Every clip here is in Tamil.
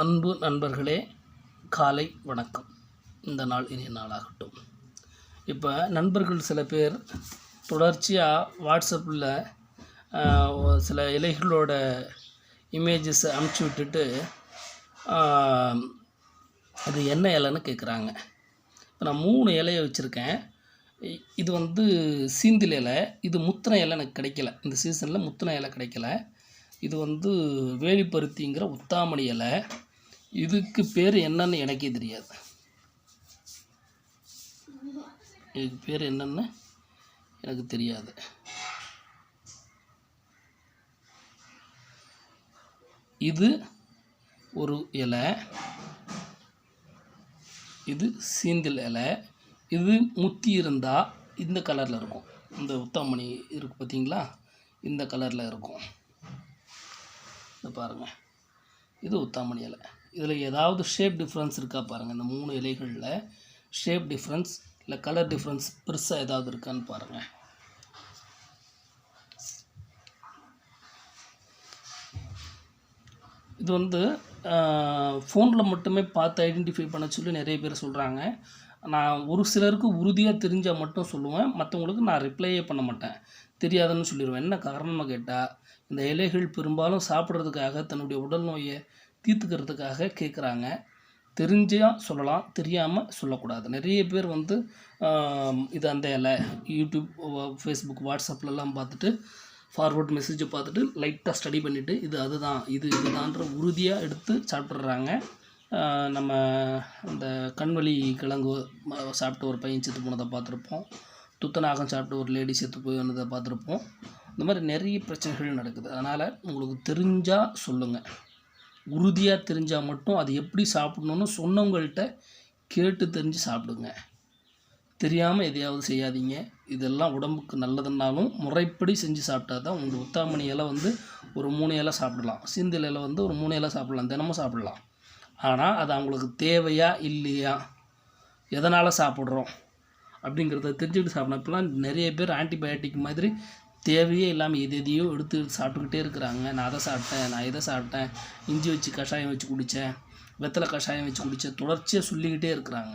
அன்பு நண்பர்களே காலை வணக்கம். இந்த நாள் இனிய நாளாகட்டும். இப்போ நண்பர்கள் சில பேர் தொடர்ச்சியாக வாட்ஸ்அப்பில் சில இலைகளோட இமேஜஸ் அமுச்சு விட்டுட்டு அது என்ன இலைன்னு கேட்குறாங்க இப்போ நான் மூணு இலையை வச்சுருக்கேன். இது வந்து சீந்தில் இலை இது முத்தின இலை எனக்கு கிடைக்கல. இந்த சீசனில் முத்தின இலை கிடைக்கல. இது வந்து வேலிப்பருத்திங்கிற உத்தாமணி இலை. இதுக்கு பேர் என்னன்னு எனக்கே தெரியாது. இதுக்கு பேர் என்னன்னு எனக்கு தெரியாது. இது ஒரு இலை. இது சீந்தில் இலை. இது முத்தி இருந்தால் இந்த கலரில் இருக்கும். இந்த உத்தாமணி இருக்குது பார்த்தீங்களா இந்த கலரில் இருக்கும். இந்த பாருங்கள் இது உத்தாமணி இலை. இதில் ஏதாவது ஷேப் டிஃப்ரென்ஸ் இருக்கா பாருங்கள் இந்த மூணு இலைகளில் ஷேப் டிஃப்ரென்ஸ் இல்லை கலர் டிஃப்ரென்ஸ் பெருசாக ஏதாவது இருக்கான்னு பாருங்கள் இது வந்து ஃபோனில் மட்டுமே பார்த்து ஐடென்டிஃபை பண்ண சொல்லி நிறைய பேர் சொல்கிறாங்க நான் ஒரு சிலருக்கு உறுதியாக தெரிஞ்சால் மட்டும் சொல்லுவேன். மற்றவங்களுக்கு நான் ரிப்ளையே பண்ண மாட்டேன். தெரியாதுன்னு சொல்லிடுவேன். என்ன காரணம்னு கேட்டால் இந்த இலைகள் பெரும்பாலும் சாப்பிட்றதுக்காக தன்னுடைய உடல் நோயை தீர்த்துக்கிறதுக்காக கேட்குறாங்க தெரிஞ்சால் சொல்லலாம் தெரியாமல் சொல்லக்கூடாது. நிறைய பேர் வந்து இது அந்த இலை யூடியூப் ஃபேஸ்புக் வாட்ஸ்அப்லலாம் பார்த்துட்டு ஃபார்வர்ட் மெசேஜை பார்த்துட்டு லைட்டாக ஸ்டடி பண்ணிவிட்டு இது அதுதான் இது இதுதான்ற உறுதியாக எடுத்து சாப்பிட்றாங்க நம்ம இந்த கண்வழி கிழங்கு சாப்பிட்டு ஒரு பையன் செத்து போனதை பார்த்துருப்போம். துத்தநாகம் சாப்பிட்டு ஒரு லேடி செத்து வந்ததை பார்த்துருப்போம். இந்த மாதிரி நிறைய பிரச்சனைகள் நடக்குது. அதனால் உங்களுக்கு தெரிஞ்சால் சொல்லுங்கள் உறுதியாக தெரிஞ்சால் மட்டும் அது எப்படி சாப்பிடணுன்னு சொன்னவங்கள்ட்ட கேட்டு தெரிஞ்சு சாப்பிடுங்க. தெரியாமல் எதையாவது செய்யாதீங்க. இதெல்லாம் உடம்புக்கு நல்லதுன்னாலும் முறைப்படி செஞ்சு சாப்பிட்டா தான் உங்கள் உத்தாமணி இலை வந்து ஒரு மூணு இலை சாப்பிடலாம். சிந்தில் இலை வந்து ஒரு மூணு இலை சாப்பிடலாம். தினமும் சாப்பிடலாம். ஆனால் அது அவங்களுக்கு தேவையா இல்லையா? எதனால் சாப்பிட்றோம்? அப்படிங்கிறத தெரிஞ்சுக்கிட்டு சாப்பிடணும் இப்போலாம் நிறைய பேர் ஆன்டிபயோட்டிக் மாதிரி தேவையே இல்லாமல் எது எதையோ எடுத்து சாப்பிட்டுக்கிட்டே இருக்கிறாங்க. நான் அதை சாப்பிட்டேன் நான் இதை சாப்பிட்டேன் இஞ்சி வச்சு கஷாயம் வச்சு குடித்தேன் வெத்தலை கஷாயம் வச்சு குடித்தேன் தொடர்ச்சியாக சொல்லிக்கிட்டே இருக்கிறாங்க.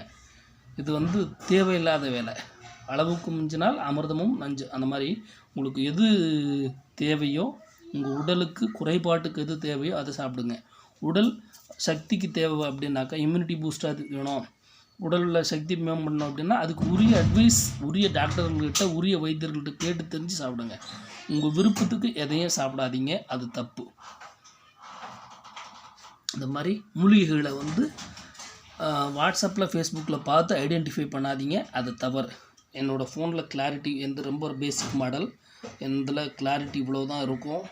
இது வந்து தேவையில்லாத வேலை. அளவுக்கு மிஞ்சினால் அமிர்தமும் நஞ்சு. அந்த மாதிரி உங்களுக்கு எது தேவையோ உங்கள் உடலுக்கு குறைபாட்டுக்கு எது தேவையோ அதை சாப்பிடுங்க. உடல் சக்திக்கு தேவை அப்படின்னாக்கா இம்யூனிட்டி பூஸ்டாக வேணும். உடலில் சக்தி மேம்படணும் அப்படின்னா அதுக்கு உரிய அட்வைஸ் உரிய டாக்டர்கள்கிட்ட உரிய வைத்தியர்கள்ட்ட கேட்டு தெரிஞ்சு சாப்பிடுங்க. உங்கள் விருப்பத்துக்கு எதையும் சாப்பிடாதீங்க அது தப்பு. இந்த மாதிரி மூலிகைகளை வந்து வாட்ஸ்அப்பில் ஃபேஸ்புக்கில் பார்த்து ஐடென்டிஃபை பண்ணாதீங்க அது தவறு. என்னோடய ஃபோனில் கிளாரிட்டி எந்த ரொம்ப பேசிக் மாடல் எந்தில் கிளாரிட்டி இவ்வளோ தான் இருக்கும்.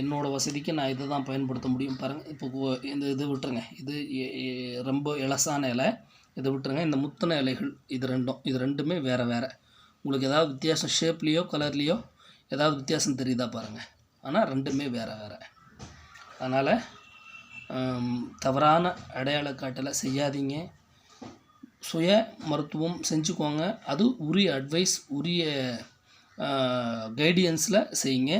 என்னோடய வசதிக்கு நான் இதை தான் பயன்படுத்த முடியும். பாருங்கள் இப்போ இந்த இது விட்டுருங்க. இது ரொம்ப இலசான இலை. இதை விட்டுருங்க. இந்த முத்தின இலைகள் இது ரெண்டும். இது ரெண்டுமே வேறு வேறு. உங்களுக்கு ஏதாவது வித்தியாசம் ஷேப்லேயோ கலர்லேயோ ஏதாவது வித்தியாசம் தெரியுதா பாருங்கள் ஆனால் ரெண்டுமே வேறு வேறு. அதனால் தவறான அடையாள காட்டலை செய்யாதீங்க. சுய மருத்துவம் செஞ்சுக்கோங்க. அது உரிய அட்வைஸ் உரிய கைடியன்ஸில் செய்யுங்க.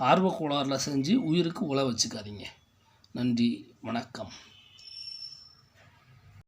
ஆர்வக்கோளாறில் செஞ்சு உயிருக்கு உழ வச்சுக்காதீங்க. நன்றி வணக்கம்.